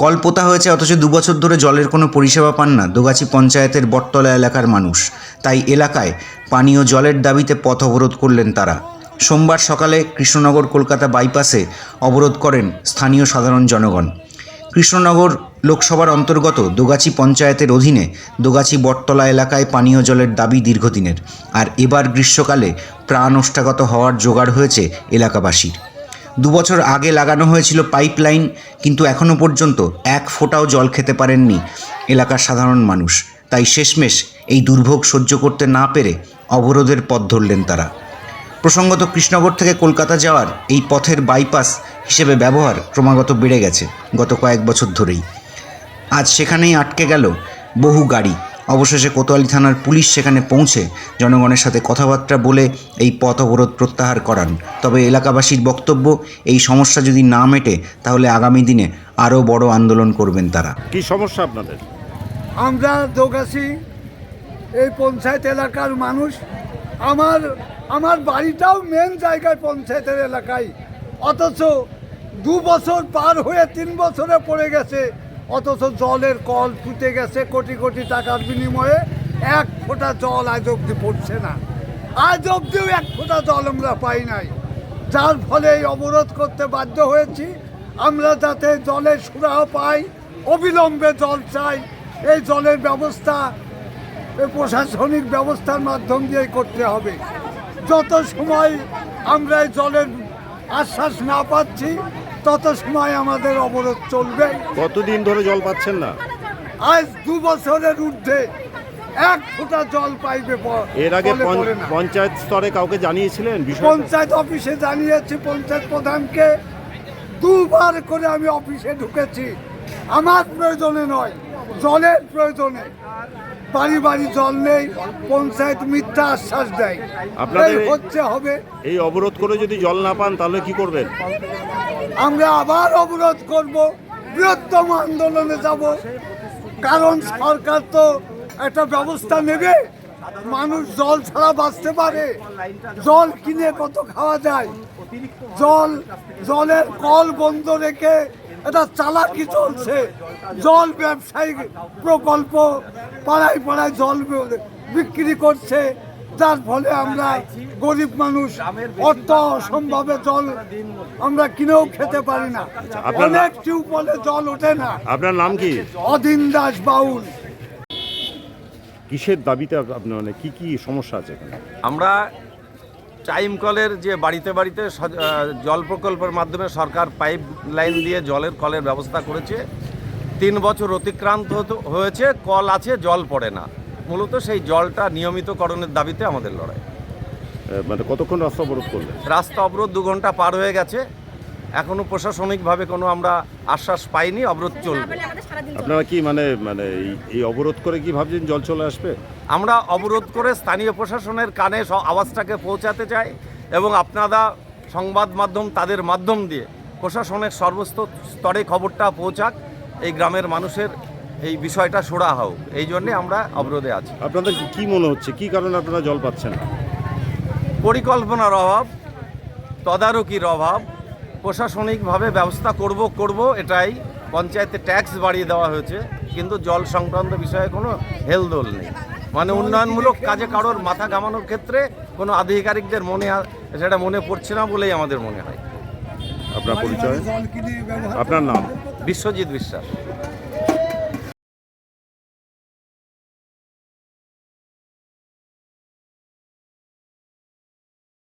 Call পোতা হয়েছে অথচ দুবছর ধরে জলের কোনো পরিষেবা পান না। দোগাছি পঞ্চায়েতের বটতলা এলাকার মানুষ। তাই এলাকায় পানীয় জলের দাবিতে পথ অবরোধ করলেন তারা। সোমবার সকালে কৃষ্ণনগর, কলকাতা বাইপাসে অবরোধ করেন স্থানীয় সাধারণ জনগণ। কৃষ্ণনগর লোকসভার অন্তর্গত দোগাছি পঞ্চায়েতের অধীনে দোগাছি বটতলা এলাকায় পানীয় জলের দাবি দীর্ঘদিনের। আর এবার গ্রীষ্মকালে প্রাণ ওষ্ঠাগত হওয়ার জোগাড় হয়েছে এলাকাবাসীর। দুবছর আগে লাগানো হয়েছিল পাইপলাইন, কিন্তু এখনও পর্যন্ত এক ফোঁটাও জল খেতে পারেননি এলাকার সাধারণ মানুষ। তাই শেষমেশ এই দুর্ভোগ সহ্য করতে না পেরে অবরোধের পথ ধরলেন তারা। প্রসঙ্গত কৃষ্ণনগর থেকে কলকাতা যাওয়ার এই পথের বাইপাস হিসেবে ব্যবহার ক্রমাগত বেড়ে গেছে গত কয়েক বছর ধরেই। আজ সেখানেই আটকে গেল বহু গাড়ি। অবশেষে কোতোয়ালি থানার পুলিশ সেখানে পৌঁছে জনগণের সাথে কথাবার্তা বলে এই পথ অবরোধ প্রত্যাহার করান। তবে এলাকাবাসীর বক্তব্য এই সমস্যা যদি না মেটে তাহলে আগামী দিনে আরও বড় আন্দোলন করবেন তারা। কি সমস্যা আপনাদের? আমরা দোগাছি এই পঞ্চায়েত এলাকার মানুষ আমার আমার বাড়িটাও মেন জায়গায় পঞ্চায়েতের এলাকায়। অথচ দু বছর পার হয়ে তিন বছরে পড়ে গেছে। অথচ জলের কল ফুটে গেছে কোটি কোটি টাকার বিনিময়ে। এক ফোঁটা জল আজ অব্দি পড়ছে না। আজ অব্দিও এক ফোঁটা জল আমরা পাই নাই। যার ফলে এই অবরোধ করতে বাধ্য হয়েছি। আমরা যাতে জলের সুরাহ পাই, অবিলম্বে জল চাই, এই জলের ব্যবস্থা প্রশাসনিক ব্যবস্থার মাধ্যম দিয়ে করতে হবে। যত সময় আমরা এই জলের আশ্বাস না পাচ্ছি তত সময় আমাদের অবরোধ চলবে। কতদিন ধরে জল পাচ্ছেন না? আজ দু বছরের ঊর্ধ্বে এক ফোঁটা জল পাইবে এর আগে। পঞ্চায়েত স্তরে কাউকে জানিয়েছিলেন পঞ্চায়েত অফিসে জানিয়েছি পঞ্চায়েত প্রধানকে। দুবার করে আমি অফিসে ঢুকেছি। আমার প্রয়োজনে নয় জলের প্রয়োজনে। বাড়ি বাড়ি জল নেই পঞ্চায়েত মিথ্যা আশ্বাস দেয়। আপনাদের হচ্ছে হবে। এই অবরোধ করে যদি জল না পান তাহলে কি করবেন? আমরা আবার অবরোধ করব বৃহত্তম আন্দোলনে যাব। কারণ সরকার তো একটা ব্যবস্থা নেবে মানুষ জল ছাড়া বাঁচতে পারে। জল কিনে কত খাওয়া যায়? জল জলের কল বন্ধ রেখে এটা চালাকি চলছে। জল ব্যবসায়িক প্রকল্প পাড়ায় পাড়ায় জল বিক্রি করছে। যার ফলে আমরা গরিব মানুষ অর্থ অসম্ভবে জল আমরা কিনেও খেতে পারি না। আপনার- অনেক টিউবওয়েলে জল ওঠে না। আপনার নাম কি? অদিন দাস বাউল। কিসের দাবিতে আপনার মানে কি কি সমস্যা আছে আমরা টাইম কলের যে বাড়িতে বাড়িতে জল প্রকল্পের মাধ্যমে সরকার পাইপ লাইন দিয়ে জলের কলের ব্যবস্থা করেছে। তিন বছর অতিক্রান্ত হয়েছে কল আছে জল পড়ে না। মূলত সেই জলটা নিয়মিতকরণের দাবিতে আমাদের লড়াই। মানে কতক্ষণ রাস্তা অবরোধ করলেন? রাস্তা অবরোধ দু ঘণ্টা পার হয়ে গেছে। এখনও প্রশাসনিকভাবে কোনো আমরা আশ্বাস পাইনি অবরোধ চলবে। আপনারা কি মানে মানে এই- এই অবরোধ করে কি ভাবছেন জল চলে আসবে? আমরা অবরোধ করে স্থানীয় প্রশাসনের কানে আওয়াজটাকে পৌঁছাতে চাই এবং আপনারা সংবাদ মাধ্যম তাদের মাধ্যম দিয়ে প্রশাসনের সর্বস্ত স্তরে খবরটা পৌঁছাক এই গ্রামের মানুষের এই বিষয়টা সোড়া হোক। এই জন্যে আমরা অবরোধে আছি। আপনাদের কি- কি মনে হচ্ছে? কি কারণে আপনারা জল পাচ্ছেন পরিকল্পনার অভাব তদারকির অভাব প্রশাসনিকভাবে ব্যবস্থা করব করব এটাই পঞ্চায়েতে ট্যাক্স বাড়িয়ে দেওয়া হয়েছে। কিন্তু জল সংক্রান্ত বিষয়ে কোনো হেলদোল নেই। মানে উন্নয়নমূলক কাজে কারোর মাথা ঘামানোর ক্ষেত্রে কোনো আধিকারিকদের মনে সেটা মনে পড়ছে না বলেই আমাদের মনে হয়। আপনার পরিচয়? আপনার নাম? বিশ্বজিৎ বিশ্বাস।